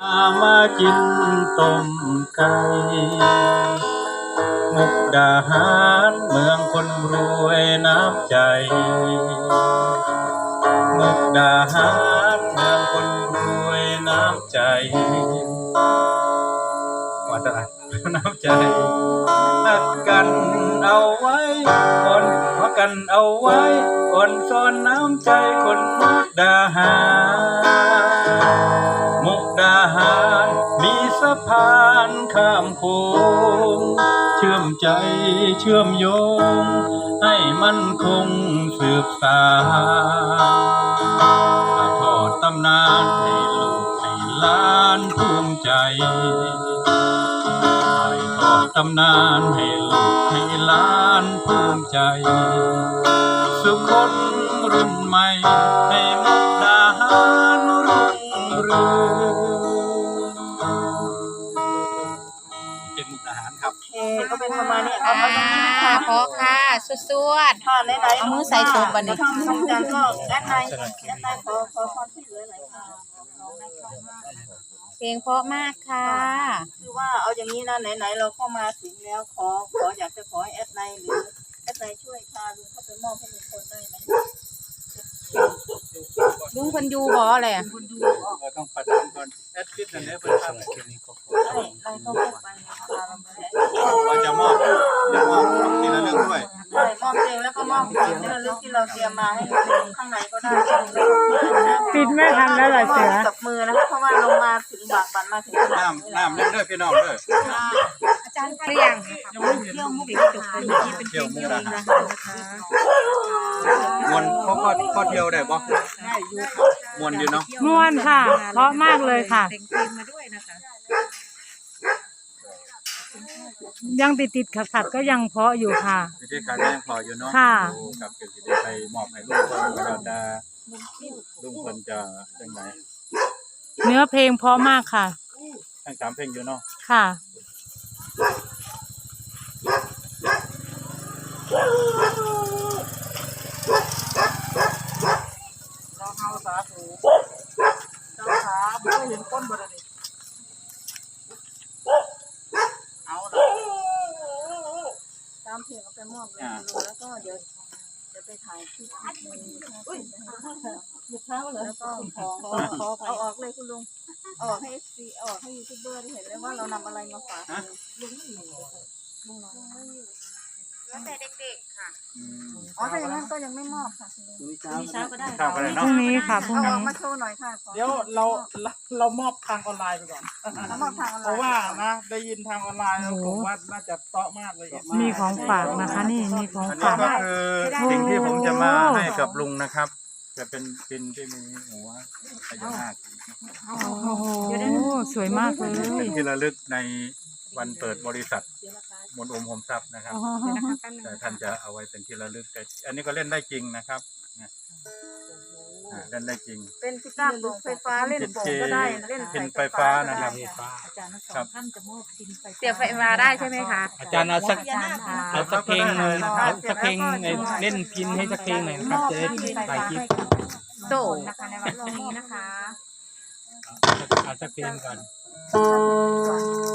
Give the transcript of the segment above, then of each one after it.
มากินต้มไก่มุกดาหารเมืองคนรวยน้ำใจ มุกดาหารเมืองคนรวยน้ำใจว่าแต่น้ำใจหักกันเอาไว้อ่อนหักกันเอาไว้อ่อนซ่อนน้ำใจคนมุกดาหาร หาร มีสะพานข้ามโขงเชื่อมใจเชื่อมโยง ให้มันคงสืบสานาทอดตำนานให้ลูกให้หล้านภูมิใจถ่ายทอดตำนานให้ลูกให้หล้านภูมิใจ สุขคนรุ่นใหม่ให้ นี้ค่ะพอค่ะสวดค่ะไหนๆเอามือใส่โต๊ะบัดนี้ทำทำกันก็แอดไลน์แอดไลน์ขอขอความช่วยเหลือหน่อยค่ะๆเพลงเพราะมากค่ะ คือว่าเอาอย่างนี้นะไหนๆเราเข้ามาถึงแล้วขอขออยากจะขอให้แอดไลน์หรือแอดไลน์ช่วยพาลุงเข้าไปมอบให้ลุงพลได้ไหม ลุงคนยูบออะไรอะเราต้องประทานก่อนแอดคิดอันนี้เพื่อทำคลิปนี้ก็ขอได้ไลน์เข้าไปนะคะเราไม่ได้เราจะมอบจะมอบของทีละเรื่องด้วยได้มอบเองแล้วก็มอบของที่ระลึกที่เราเตรียมมาให้ข้างในก็ได้ปิดไม่ทันแล้วเหรอเสือกับมือนะคะเพราะว่าลงมาถึงบากบันมาถึงขนาดน้ำน้ำเล่นด้วยพี่น้องด้วยอา จารย์เปลี่ยงเที่ยวมุกจบไปเที่ยวมุกดาหารมวนเขาก็ก็เที่ยวได้บ่มวนอยู่เนาะม่วนค่ะ เพราะมากเลยค่ะยังติดติดขัดขัดๆก็ยังเพราะอยู่ค่ะวิธีการก็ยังพออยู่เนาะค่ะดูกับเกี่ยวกับไปมอบให้ลูกเพิ่นเราจะลุงเพิ่นจะจังไหนเนื้อเพลงเพราะมากค่ะทั้งสามเพลงอยู่เนาะค่ะ เราเฮาสาธุเราขาไม่เห็นก้นบ่ได้เอาละตามเพจก็ไปมอบเลยแล้วก็เดี๋ยวจะไปถ่ายคลิปนึงลูกค้าเหรอแล้วก็ของเอาออกเลยคุณลุง ออกให้ซีออกให้ยูทูบเบอร์ได้เห็นเลยว่าเรานำอะไรมาฝากลุงไม่อยู่ลุงไม่อยู่แล้วแต่เด็กๆค่ะอืมอ๋อถ้าอย่างนั้นก็ยังไม่มอบค่ะคุณลุงมีเช้าก็ได้ข้าวกันเลยพเนาะรุ่งนี้ค่ะพรุ่งเอาอนี้อกมาโชว์หน่อยค่ะเดี๋ยวเราเราเรามอบทางออนไลน์ไปก่อนแล้วมอบทางออนไลน์เพราะว่านะได้ยินทางออนไลน์แล้วผมว่าน่าจะเตาะมากเลยมีของฝากนะคะ นี่มีของอันนี้ฝาก ก็คือสิ่งที่ผมจะมาให้กับลุงนะครับ จะเป็นปินที่มีหัวพญานาคโอ้โหสวยมากเลยเป็นที่ระลึกในวันเปิดบริษัทมนต์อมโฮมทรัพย์นะครับแต่ท่านจะเอาไว้เป็นที่ระลึกแต่อันนี้ก็เล่นได้จริงนะครับเนี่ย อ่าเล่นได้จริง เป็นกีตาร์โปร่งไฟฟ้าเล่นโปร่งก็ได้เล่นเป็นไฟฟ้านะครับครับเสียบไฟมาได้ใช่ไหมคะอาจารย์เอาสักอาจารย์ค่ะเอาสักเพลงหนึ่งเอาสักเพลงในเล่นพินให้สักเพลงหน่อยนะครับจะได้ถ่ายคลิปโตนะคะในวันพรุ่งนี้นะคะเอาสักเพลงก่อน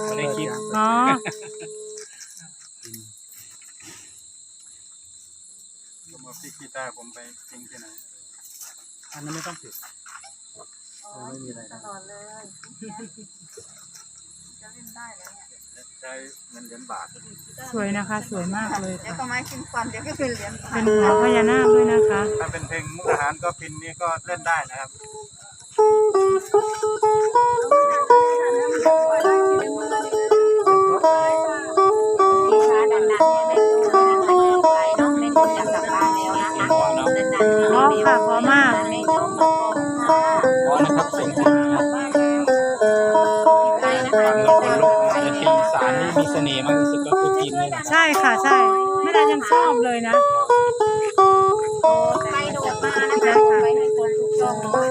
จะได้คลิปอ๋อผมเอาพี่กีตาร์ผมไปทิ้งที่ไหน อันนั้นไม่ต้องปิดไม่มีอะไรตลอดเลยจะเล่นได้เลยเนี่ยใช้เงินเหรียญบาทสวยนะคะ สวยมากเลยเดี๋ยวค่ะ ก็ไม้ขึ้นฟันเดี๋ยวก็เป็นเหรียญเป็นหัวพญานาคด้วยนะคะ ถ้าเป็นเพลงมุกอาหารก็พินนี้ก็เล่นได้นะครับพี่คะดันๆเนี่ยแม่ตู้นะคะไปเนาะแม่ตู้จะกลับบ้านแล้วนะคะดันๆเพราะค่ะเพราะมาก นะครับเสียงที่กลับบ้านแล้วไปนะคะฟังแล้วคนลุกในที่อีสานนี่มีเสน่ห์มากที่สุดก็คือพินนี่แหละใช่ค่ะใช่ไม่ได้ยังชอบเลยนะไปโดดมานะคะไปให้คนทุกช่องเลย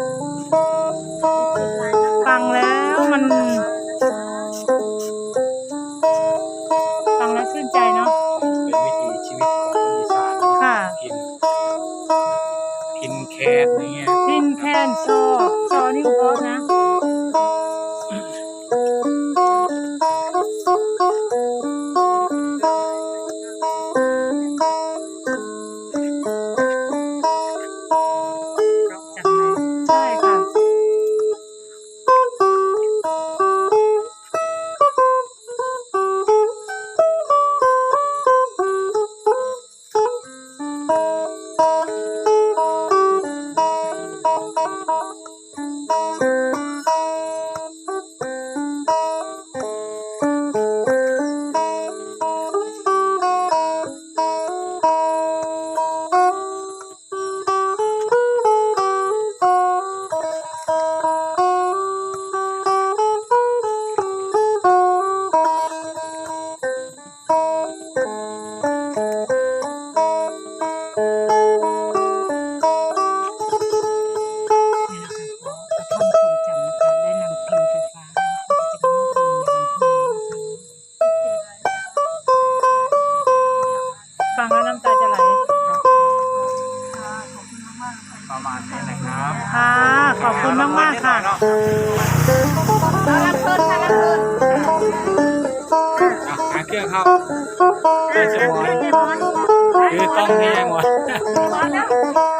ฟังแล้ว ฟังแล้วน้ำตาจะไหลประมาณนี้นะครับค่ะ ขอบคุณมากมากๆค่ะรับเพิ่นค่ะรับเพิ่นอะหาเครื่องครับเครื่องสมอนคือกล้องนี่ยังหมดคิด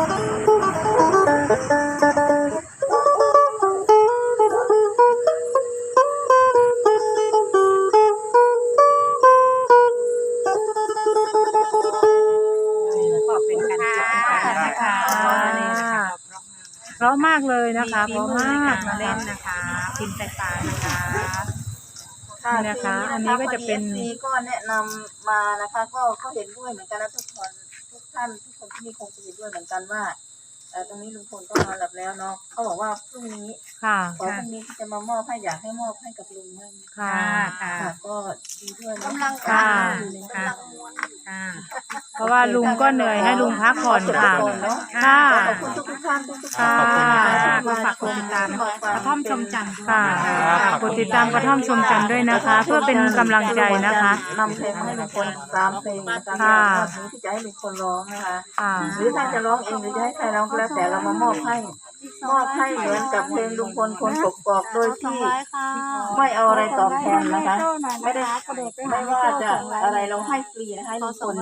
ราะมากเลยนะคะเพมีราะมือมากในนะเล่คะนนะคะพิมพ์ไฟฟ้านะคะค่ะนี่นะคะ อันนี้ก็จะเป็นทีก็แนะนำมานะคะ ก็ก็เห็นด้วยเหมือนกันนะทุกคนทุกท่านทุกคนที่นี่คงจะเห็นด้วยเหมือนกันว่าเอ่อตรงนี้ลุงพลก็มาหลับแล้วเนาะเขาบอกว่าพรุ่งนี้ ค่ะ ขอพรุ่งนี้ที่จะมามอบให้อยากให้มอบให้กับลุงมั่งค่ะ ค่ะ ค่ะก็ดีด้วยนะกำลังค่ะ อยู่ในค่ะกำลังมวลค่ะ เพราะว่าลุงก็เหนื่อยให้ลุงพักผ่อนค่ะ ค่ะค่ะขอบคุณทุกๆท่านทุกๆค่ะท่านค่ะก็ฝากกดติดตามกระท่อมชมจันทร์ด้วยค่ะนะคะกดติดตามกระท่อมชมจันทร์ด้วยนะคะ เพื่อเป็นกำลังใจนะคะ นำเพลงมาให้ลุงพลสามเพลงนะคะค่ะรอบนี้ที่จะให้ลุงพลร้องนะคะ ค่ะ หรือท่านจะร้องเองหรือจะให้ใครร้องก็แล้วแต่เรามามอบให้ มอบให้เหมือนกับเพลงลุงพลคนกกอกโดยที่ ไม่เอาอะไรตอบแทนนะคะ ไม่ได้ไม่ว่าจะอะไรเราให้ฟรีนะคะให้ลุงพล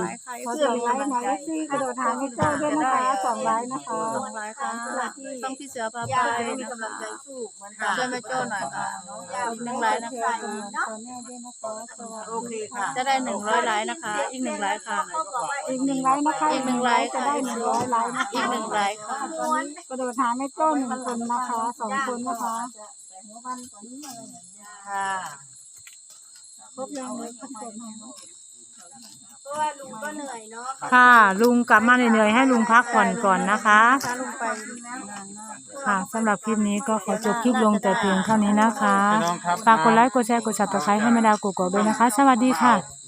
เพื่อมีกำลังใจกระโดดทางให้เจ้าด้วยนะคะสองไลน์นะคะสองไลน์ค่ะต้องพี่เสือพาไปอยากให้มีนะกำลัคะงใจสู้เหมือนกันช่วยแม่โจ้หน่อยค่ะอีกหนึ่งไลน์นะคะโอเคค่ะจะได้หนึ่งร้อยไลน์นะคะอีกหนึ่งไลน์ค่ะอีกหนึ่งไลค์นะคะอีกหนึ่งไลน์จะค่ะได้หนึ่งร้อยไลค์นะคะ อีกหนึ่งไลน์ค่ะกระโดดหาแม่โจ้หนึ่งคนนะคะสองคนนะคะค่ะครบยังเลยครบกดหาเพราะว่าลุงก็เหนื่อยเนาะค่ะ ลุงกลับมาเหนื่อยๆให้ลุงพักผ่อนก่อนนะคะถ้าลุงไปค่ะสำหรับคลิปนี้ก็ขอจบคลิปลงแต่เพียงเท่านี้นะคะ พี่น้องครับ ฝากกดไลค์กดแชร์กด subscribe ให้แม่ดาวกกอกด้วยนะคะ สวัสดีค่ะ